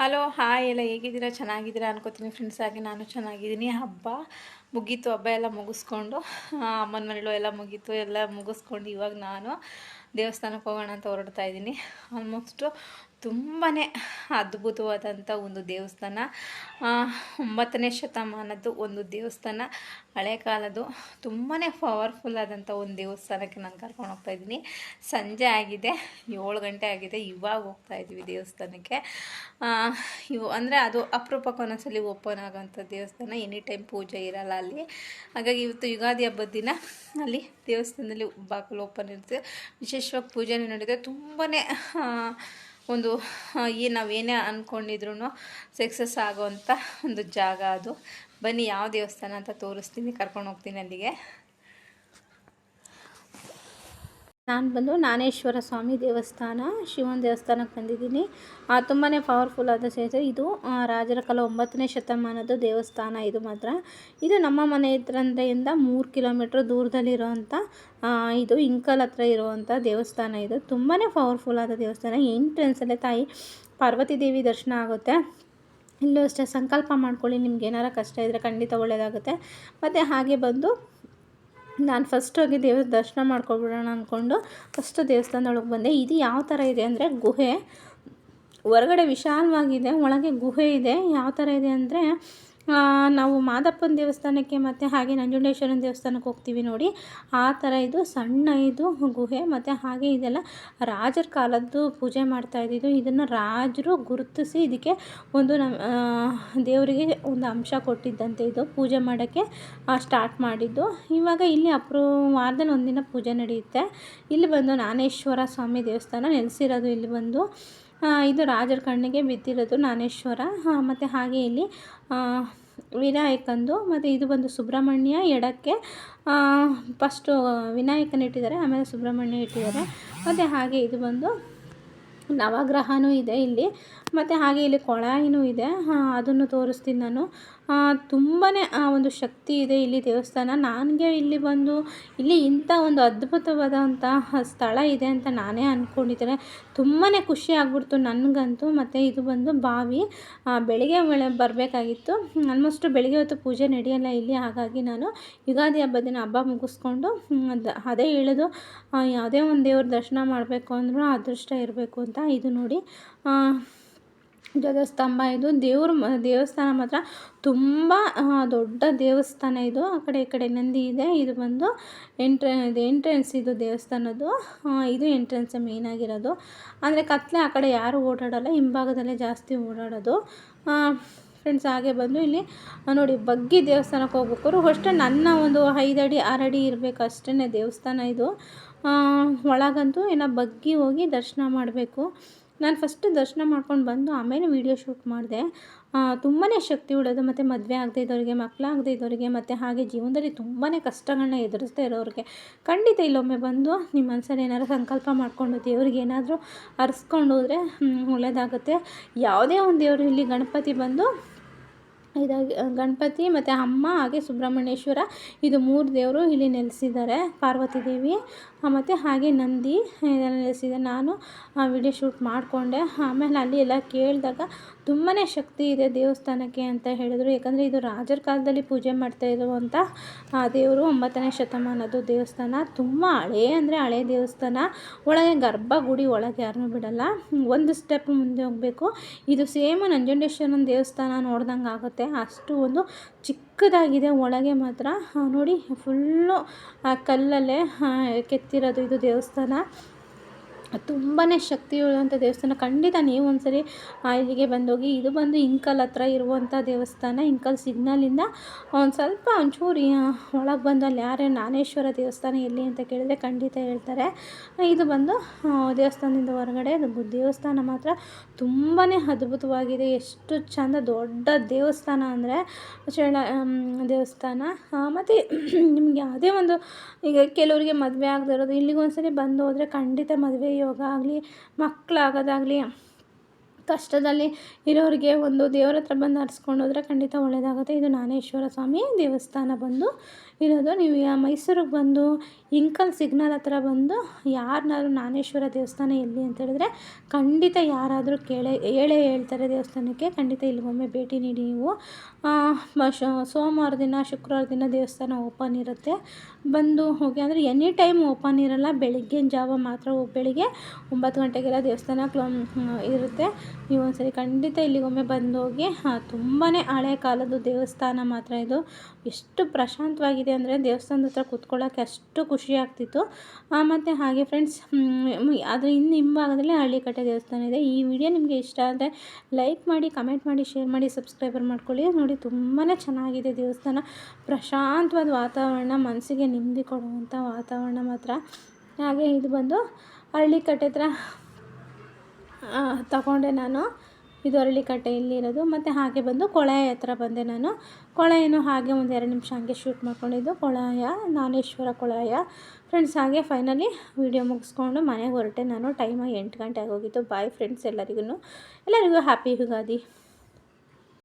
Hello, hi ಎಲ್ಲ ಹೇಗಿದ್ದೀರಾ? ಚೆನ್ನಾಗಿದ್ದೀರಾ ಅನ್ಕೋತೀನಿ ಫ್ರೆಂಡ್ಸ್ ಹಾಗೆ ನಾನು ಚೆನ್ನಾಗಿದ್ದೀನಿ. ಹಬ್ಬ ಮುಗೀತು, ಹಬ್ಬ ಎಲ್ಲ ಮುಗಿಸ್ಕೊಂಡು ಅಮ್ಮನ ಮನೆಯಲ್ಲೂ ಎಲ್ಲ ಮುಗೀತು, ಎಲ್ಲ ಮುಗಿಸ್ಕೊಂಡು ಇವಾಗ ನಾನು ದೇವಸ್ಥಾನಕ್ಕೆ ಹೋಗೋಣ ಅಂತ ಹೊರಡ್ತಾ ಇದ್ದೀನಿ. ಆಲ್ಮೋಸ್ಟು ತುಂಬಾ ಅದ್ಭುತವಾದಂಥ ಒಂದು ದೇವಸ್ಥಾನ. ಒಂಬತ್ತನೇ ಶತಮಾನದ್ದು ಒಂದು ದೇವಸ್ಥಾನ. ಹಳೆ ಕಾಲದ್ದು ತುಂಬಾ ಪವರ್ಫುಲ್ ಆದಂಥ ಒಂದು ದೇವಸ್ಥಾನಕ್ಕೆ ನಾನು ಕರ್ಕೊಂಡು ಹೋಗ್ತಾ ಇದ್ದೀನಿ. ಸಂಜೆ ಆಗಿದೆ, ಏಳು ಗಂಟೆ ಆಗಿದೆ, ಇವಾಗ ಹೋಗ್ತಾ ಇದ್ದೀವಿ ದೇವಸ್ಥಾನಕ್ಕೆ. ಇವು, ಅಂದರೆ ಅದು ಅಪರೂಪಕ್ಕೆ ಒಂದೊಂದ್ಸಲಿ ಓಪನ್ ಆಗೋಂಥ ದೇವಸ್ಥಾನ. ಎನಿ ಟೈಮ್ ಪೂಜೆ ಇರಲ್ಲ ಅಲ್ಲಿ. ಹಾಗಾಗಿ ಇವತ್ತು ಯುಗಾದಿ ಹಬ್ಬದ ದಿನ ಅಲ್ಲಿ ದೇವಸ್ಥಾನದಲ್ಲಿ ಬಾಗಿಲು ಓಪನ್ ಇರುತ್ತೆ. ವಿಶೇಷವಾಗಿ ಪೂಜೆ ನೋಡಿದರೆ ತುಂಬಾ ಒಂದು ಏನು ನಾವೇನೇ ಅಂದ್ಕೊಂಡಿದ್ರು ಸಕ್ಸಸ್ ಆಗೋವಂಥ ಒಂದು ಜಾಗ ಅದು. ಬನ್ನಿ ಯಾವ ದೇವಸ್ಥಾನ ಅಂತ ತೋರಿಸ್ತೀನಿ, ಕರ್ಕೊಂಡು ಹೋಗ್ತೀನಿ ಅಲ್ಲಿಗೆ. ನಾನು ಬಂದು ನಾನೇಶ್ವರ ಸ್ವಾಮಿ ದೇವಸ್ಥಾನ, ಶಿವನ ದೇವಸ್ಥಾನಕ್ಕೆ ಬಂದಿದ್ದೀನಿ. ತುಂಬಾ ಪವರ್ಫುಲ್ ಆದ ಸೇತು ಇದು ರಾಜರ ಕಾಲ ಒಂಬತ್ತನೇ ಶತಮಾನದ ದೇವಸ್ಥಾನ ಇದು ಮಾತ್ರ. ಇದು ನಮ್ಮ ಮನೆ ಹತ್ರದಿಂದ ಮೂರು ಕಿಲೋಮೀಟ್ರ್ ದೂರದಲ್ಲಿರೋವಂಥ ಇದು ಇಂಕಲ್ ಹತ್ರ ಇರುವಂಥ ದೇವಸ್ಥಾನ ಇದು. ತುಂಬಾ ಪವರ್ಫುಲ್ ಆದ ದೇವಸ್ಥಾನ. ಎಂಟ್ರೆನ್ಸಲ್ಲೇ ತಾಯಿ ಪಾರ್ವತಿ ದೇವಿ ದರ್ಶನ ಆಗುತ್ತೆ. ಇಲ್ಲೂ ಅಷ್ಟೇ ಸಂಕಲ್ಪ ಮಾಡ್ಕೊಳ್ಳಿ, ನಿಮ್ಗೆ ಏನಾರ ಕಷ್ಟ ಇದ್ದರೆ ಖಂಡಿತ ಒಳ್ಳೆಯದಾಗುತ್ತೆ ಮತ್ತು ಹಾಗೆ ಬಂದು ನಾನು ಫಸ್ಟ್ ಹೋಗಿ ದೇವ್ರ ದರ್ಶನ ಮಾಡ್ಕೊಬಿಡೋಣ ಅಂದ್ಕೊಂಡು ಫಸ್ಟ್ ದೇವಸ್ಥಾನದೊಳಗೆ ಬಂದೆ. ಇದು ಯಾವ ಥರ ಇದೆ ಅಂದರೆ ಗುಹೆ. ಹೊರಗಡೆ ವಿಶಾಲವಾಗಿದೆ, ಒಳಗೆ ಗುಹೆ ಇದೆ. ಯಾವ ಥರ ಇದೆ ಅಂದರೆ ನಾವು ಮಾದಪ್ಪನ ದೇವಸ್ಥಾನಕ್ಕೆ ಮತ್ತು ಹಾಗೆ ನಂಜುಂಡೇಶ್ವರನ ದೇವಸ್ಥಾನಕ್ಕೆ ಹೋಗ್ತೀವಿ ನೋಡಿ. ಆ ಥರ ಇದು ಸಣ್ಣ ಇದು ಗುಹೆ, ಮತ್ತು ಹಾಗೆ ಇದೆಲ್ಲ ರಾಜರ ಕಾಲದ್ದು ಪೂಜೆ ಮಾಡ್ತಾ ಇದ್ದಿದ್ದು. ಇದನ್ನು ರಾಜರು ಗುರುತಿಸಿ ಇದಕ್ಕೆ ಒಂದು ನಮ್ಮ ದೇವರಿಗೆ ಒಂದು ಅಂಶ ಕೊಟ್ಟಿದ್ದಂತೆ ಇದು ಪೂಜೆ ಮಾಡೋಕ್ಕೆ ಸ್ಟಾರ್ಟ್ ಮಾಡಿದ್ದು. ಇವಾಗ ಇಲ್ಲಿ ಅಪ್ರೂ ವಾರದಲ್ಲಿ ಒಂದಿನ ಪೂಜೆ ನಡೆಯುತ್ತೆ. ಇಲ್ಲಿ ಬಂದು ನಾನೇಶ್ವರ ಸ್ವಾಮಿ ದೇವಸ್ಥಾನ ನೆಲೆಸಿರೋದು ಇಲ್ಲಿ ಬಂದು. ಇದು ರಾಜರ ಕಣ್ಣಿಗೆ ಬಿದ್ದಿರೋದು ನಾನೇಶ್ವರ. ಮತ್ತು ಹಾಗೆ ಇಲ್ಲಿ ವಿನಾಯಕಂದು, ಮತ್ತು ಇದು ಬಂದು ಸುಬ್ರಹ್ಮಣ್ಯ ಎಡಕ್ಕೆ. ಫಸ್ಟು ವಿನಾಯಕನ ಇಟ್ಟಿದ್ದಾರೆ, ಆಮೇಲೆ ಸುಬ್ರಹ್ಮಣ್ಯ ಇಟ್ಟಿದ್ದಾರೆ. ಮತ್ತು ಹಾಗೆ ಇದು ಬಂದು ನವಗ್ರಹನೂ ಇದೆ ಇಲ್ಲಿ. ಮತ್ತು ಹಾಗೆ ಇಲ್ಲಿ ಕೊಳಾಯಿನೂ ಇದೆ. ಅದನ್ನು ತೋರಿಸ್ತೀನಿ ನಾನು. ತುಂಬಾ ಒಂದು ಶಕ್ತಿ ಇದೆ ಇಲ್ಲಿ ದೇವಸ್ಥಾನ. ನನಗೆ ಇಲ್ಲಿ ಬಂದು, ಇಲ್ಲಿ ಇಂಥ ಒಂದು ಅದ್ಭುತವಾದಂತಹ ಸ್ಥಳ ಇದೆ ಅಂತ ನಾನೇ ಅಂದ್ಕೊಂಡಿದ್ದೇನೆ ತುಂಬಾ ಖುಷಿ ಆಗ್ಬಿಡ್ತು ನನಗಂತೂ. ಮತ್ತು ಇದು ಬಂದು ಬಾವಿ ಬೆಳಿಗ್ಗೆ ವೇಳೆ ಬರಬೇಕಾಗಿತ್ತು. ಆಲ್ಮೋಸ್ಟ್ ಬೆಳಿಗ್ಗೆ ಹೊತ್ತು ಪೂಜೆ ನಡೆಯಲ್ಲ ಇಲ್ಲಿ. ಹಾಗಾಗಿ ನಾನು ಯುಗಾದಿ ಹಬ್ಬದ ದಿನ ಹಬ್ಬ ಮುಗಿಸ್ಕೊಂಡು ಅದೇ ಹೇಳೋದು ಯಾವುದೇ ಒಂದು ದೇವ್ರ ದರ್ಶನ ಮಾಡಬೇಕು ಅಂದರೂ ಅದೃಷ್ಟ ಇರಬೇಕು ಅಂತ ಇದು ನೋಡಿ. ಧ್ವಜಸ್ತಂಭ ಇದು. ದೇವ್ರ ದೇವಸ್ಥಾನ ಮಾತ್ರ ತುಂಬ ದೊಡ್ಡ ದೇವಸ್ಥಾನ ಇದು. ಆ ಕಡೆ, ಈ ಕಡೆ ನಂದಿ ಇದೆ. ಇದು ಬಂದು ಎಂಟ್ರೆ ಎಂಟ್ರೆನ್ಸ್ ಇದು ದೇವಸ್ಥಾನದ್ದು. ಇದು ಎಂಟ್ರೆನ್ಸ್ ಮೇನ್ ಆಗಿರೋದು. ಅಂದರೆ ಕತ್ತಲೆ ಆ ಕಡೆ ಯಾರು ಓಡಾಡೋಲ್ಲ, ಹಿಂಭಾಗದಲ್ಲೇ ಜಾಸ್ತಿ ಓಡಾಡೋದು. ಫ್ರೆಂಡ್ಸ್ ಹಾಗೆ ಬಂದು ಇಲ್ಲಿ ನೋಡಿ ಬಗ್ಗಿ ದೇವಸ್ಥಾನಕ್ಕೆ ಹೋಗ್ಬೇಕಾದ್ರು ಅಷ್ಟೇ ನನ್ನ ಒಂದು ಐದು ಅಡಿ ಆರು ಅಡಿ ಇರಬೇಕು ಅಷ್ಟೇ ದೇವಸ್ಥಾನ ಇದು. ಒಳಗಂತೂ ಏನ ಬಗ್ಗಿ ಹೋಗಿ ದರ್ಶನ ಮಾಡಬೇಕು. ನಾನು ಫಸ್ಟ್ ದರ್ಶನ ಮಾಡ್ಕೊಂಡು ಬಂದು ಆಮೇಲೆ ವೀಡಿಯೋ ಶೂಟ್ ಮಾಡಿದೆ. ತುಂಬಾ ಶಕ್ತಿ ಉಳೋದು, ಮತ್ತು ಮದುವೆ ಆಗದೆ ಇದ್ದವರಿಗೆ ಮಕ್ಕಳಾಗದೆ ಇದ್ದವ್ರಿಗೆ ಮತ್ತು ಹಾಗೆ ಜೀವನದಲ್ಲಿ ತುಂಬಾ ಕಷ್ಟಗಳನ್ನ ಎದುರಿಸ್ತಾ ಇರೋರಿಗೆ. ಖಂಡಿತ ಇಲ್ಲೊಮ್ಮೆ ಬಂದು ನಿಮ್ಮ ಮನಸ್ಸಲ್ಲಿ ಏನಾದ್ರು ಸಂಕಲ್ಪ ಮಾಡಿಕೊಂಡು ದೇವ್ರಿಗೆ ಏನಾದರೂ ಅರ್ಸ್ಕೊಂಡು ಹೋದರೆ ಒಳ್ಳೆಯದಾಗುತ್ತೆ ಯಾವುದೇ ಒಂದು ದೇವರು ಇಲ್ಲಿ ಗಣಪತಿ ಬಂದು ಇದಾಗಿ ಗಣಪತಿ ಮತ್ತು ಅಮ್ಮ ಹಾಗೆ ಸುಬ್ರಹ್ಮಣ್ಯೇಶ್ವರ ಇದು ಮೂರು ದೇವರು ಇಲ್ಲಿ ನೆಲೆಸಿದ್ದಾರೆ, ಪಾರ್ವತಿ ದೇವಿ ಮತ್ತು ಹಾಗೆ ನಂದಿ ನೆಲೆಸಿದೆ. ನಾನು ವಿಡಿಯೋ ಶೂಟ್ ಮಾಡಿಕೊಂಡೆ. ಆಮೇಲೆ ಅಲ್ಲಿ ಎಲ್ಲ ಕೇಳಿದಾಗ ತುಂಬಾ ಶಕ್ತಿ ಇದೆ ದೇವಸ್ಥಾನಕ್ಕೆ ಅಂತ ಹೇಳಿದರು. ಯಾಕಂದರೆ ಇದು ರಾಜರ ಕಾಲದಲ್ಲಿ ಪೂಜೆ ಮಾಡ್ತಾ ಇರುವಂಥ ಆ ದೇವರು ಒಂಬತ್ತನೇ ಶತಮಾನದ್ದು ದೇವಸ್ಥಾನ. ತುಂಬ ಹಳೇ ಅಂದರೆ ಹಳೇ ದೇವಸ್ಥಾನ. ಒಳಗೆ ಗರ್ಭಗುಡಿ, ಒಳಗೆ ಯಾರನ್ನೂ ಬಿಡಲ್ಲ. ಒಂದು ಸ್ಟೆಪ್ ಮುಂದೆ ಹೋಗಬೇಕು. ಇದು ಸೇಮ್ ನಂಜುಂಡೇಶ್ವರನ ದೇವಸ್ಥಾನ ನೋಡ್ದಂಗೆ ಆಗುತ್ತೆ ಅಷ್ಟು ಒಂದು ಚಿಕ್ಕದಾಗಿದೆ. ಒಳಗೆ ಮಾತ್ರ ನೋಡಿ ಫುಲ್ಲು ಕಲ್ಲಲ್ಲೇ ಕೆತ್ತಿರೋದು ಇದು ದೇವಸ್ಥಾನ. ತುಂಬಾ ಶಕ್ತಿ ಉಳ್ಳಂಥ ದೇವಸ್ಥಾನ. ಖಂಡಿತ ನೀವು ಒಂದ್ಸರಿ ಇಲ್ಲಿಗೆ ಬಂದೋಗಿ, ಇದು ಬಂದು ಇಂಕಲ್ ಹತ್ರ ಇರುವಂಥ ದೇವಸ್ಥಾನ, ಇಂಕಲ್ ಸಿಗ್ನಲಿಂದ ಒಂದು ಸ್ವಲ್ಪ ಒಂಚೂರು ಒಳಗೆ ಬಂದು ಅಲ್ಲಿ ಯಾರೇ ನಾನೇಶ್ವರ ದೇವಸ್ಥಾನ ಎಲ್ಲಿ ಅಂತ ಕೇಳಿದ್ರೆ ಖಂಡಿತ ಹೇಳ್ತಾರೆ. ಇದು ಬಂದು ದೇವಸ್ಥಾನದಿಂದ ಹೊರಗಡೆ, ಅದು ದೇವಸ್ಥಾನ ಮಾತ್ರ. ತುಂಬಾ ಅದ್ಭುತವಾಗಿದೆ. ಎಷ್ಟು ಚಂದ ದೊಡ್ಡ ದೇವಸ್ಥಾನ ಅಂದರೆ ಶರಣ ದೇವಸ್ಥಾನ. ಮತ್ತು ನಿಮಗೆ ಯಾವುದೇ ಒಂದು, ಈಗ ಕೆಲವರಿಗೆ ಮದುವೆ ಆಗದೆ ಇರೋದು, ಇಲ್ಲಿಗೆ ಒಂದ್ಸರಿ ಬಂದು ಹೋದರೆ ಖಂಡಿತ ಮದುವೆ ಯೋಗ ಆಗಲಿ ಮಕ್ಕಳಾಗೋದಾಗಲಿ ಕಷ್ಟದಲ್ಲಿ ಇರೋರಿಗೆ ಒಂದು ದೇವ್ರ ಹತ್ರ ಬಂದು ಹರಿಸ್ಕೊಂಡು ಹೋದರೆ ಖಂಡಿತ ಒಳ್ಳೆಯದಾಗುತ್ತೆ ಇದು ನಾನೇಶ್ವರ ಸ್ವಾಮಿ ದೇವಸ್ಥಾನ ಬಂದು ಇರೋದು. ನೀವು ಮೈಸೂರಿಗೆ ಬಂದು ಇಂಕಲ್ ಸಿಗ್ನಲ್ ಹತ್ರ ಬಂದು ಯಾರನ್ನಾದ್ರು ನಾನೇಶ್ವರ ದೇವಸ್ಥಾನ ಎಲ್ಲಿ ಅಂತ ಹೇಳಿದ್ರೆ ಖಂಡಿತ ಯಾರಾದರೂ ಕೇಳೇ, ಹೇಳೇ ಹೇಳ್ತಾರೆ ದೇವಸ್ಥಾನಕ್ಕೆ. ಖಂಡಿತ ಇಲ್ಲಿಗೊಮ್ಮೆ ಭೇಟಿ ನೀಡಿ ನೀವು. ಸೋಮವಾರ ದಿನ, ಶುಕ್ರವಾರ ದಿನ ದೇವಸ್ಥಾನ ಓಪನ್ ಇರುತ್ತೆ. ಬಂದು ಹೋಗಿ, ಅಂದರೆ ಎನಿ ಟೈಮ್ ಓಪನ್ ಇರಲ್ಲ. ಬೆಳಗ್ಗಿನ ಜಾವ ಮಾತ್ರ ಬೆಳಿಗ್ಗೆ ಒಂಬತ್ತು ಗಂಟೆಗೆಲ್ಲ ದೇವಸ್ಥಾನ ಕ್ಲೋ ಇರುತ್ತೆ. ನೀವು ಒಂದ್ಸರಿ ಖಂಡಿತ ಇಲ್ಲಿಗೊಮ್ಮೆ ಬಂದು ಹೋಗಿ ತುಂಬಾ ಹಳೆ ಕಾಲದ ದೇವಸ್ಥಾನ ಮಾತ್ರ ಇದು. ಎಷ್ಟು ಪ್ರಶಾಂತವಾಗಿದೆ ಅಂದರೆ ದೇವಸ್ಥಾನದ ಹತ್ರ ಕೂತ್ಕೊಳ್ಳೋಕ್ಕೆ ಅಷ್ಟು ಖುಷಿ ಆಗ್ತಿತ್ತು. ಮತ್ತು ಹಾಗೆ ಫ್ರೆಂಡ್ಸ್ ಅದರ ಇನ್ನು ಹಿಂಭಾಗದಲ್ಲಿ ಹಳ್ಳಿಕಟ್ಟೆ ದೇವಸ್ಥಾನ ಇದೆ. ಈ ವಿಡಿಯೋ ನಿಮಗೆ ಇಷ್ಟ ಆದರೆ ಲೈಕ್ ಮಾಡಿ ಕಮೆಂಟ್ ಮಾಡಿ ಶೇರ್ ಮಾಡಿ ಸಬ್ಸ್ಕ್ರೈಬರ್ ಮಾಡ್ಕೊಳ್ಳಿ. ನೋಡಿ ತುಂಬಾ ಚೆನ್ನಾಗಿದೆ ದೇವಸ್ಥಾನ. ಪ್ರಶಾಂತವಾದ ವಾತಾವರಣ, ಮನಸ್ಸಿಗೆ ನೆಮ್ಮದಿ ಕೊಡುವಂಥ ವಾತಾವರಣ ಮಾತ್ರ. ಹಾಗೆ ಇದು ಬಂದು ಹಳ್ಳಿಕಟ್ಟೆ ಹತ್ರ ತಗೊಂಡೆ ನಾನು. ಇದು ಅರಳಿಕಟ್ಟೆ ಇಲ್ಲಿರೋದು. ಮತ್ತು ಹಾಗೆ ಬಂದು ಕೊಳಾಯ ಹತ್ರ ಬಂದೆ ನಾನು. ಕೊಳಾಯನು ಹಾಗೆ ಒಂದು ಎರಡು ನಿಮಿಷ ಹಾಗೆ ಶೂಟ್ ಮಾಡ್ಕೊಂಡಿದ್ದು. ಕೊಳಾಯ, ನಾನೇಶ್ವರ ಕೊಳಾಯ. ಫ್ರೆಂಡ್ಸ್ ಹಾಗೆ ಫೈನಲಿ ವೀಡಿಯೋ ಮುಗಿಸ್ಕೊಂಡು ಮನೆಗೆ ಹೊರಟೆ ನಾನು. ಟೈಮ್ ಎಂಟು ಗಂಟೆ ಆಗೋಗಿತ್ತು. ಬಾಯ್ ಫ್ರೆಂಡ್ಸ್ ಎಲ್ಲರಿಗೂ ಎಲ್ಲರಿಗೂ ಹ್ಯಾಪಿ ಯುಗಾದಿ.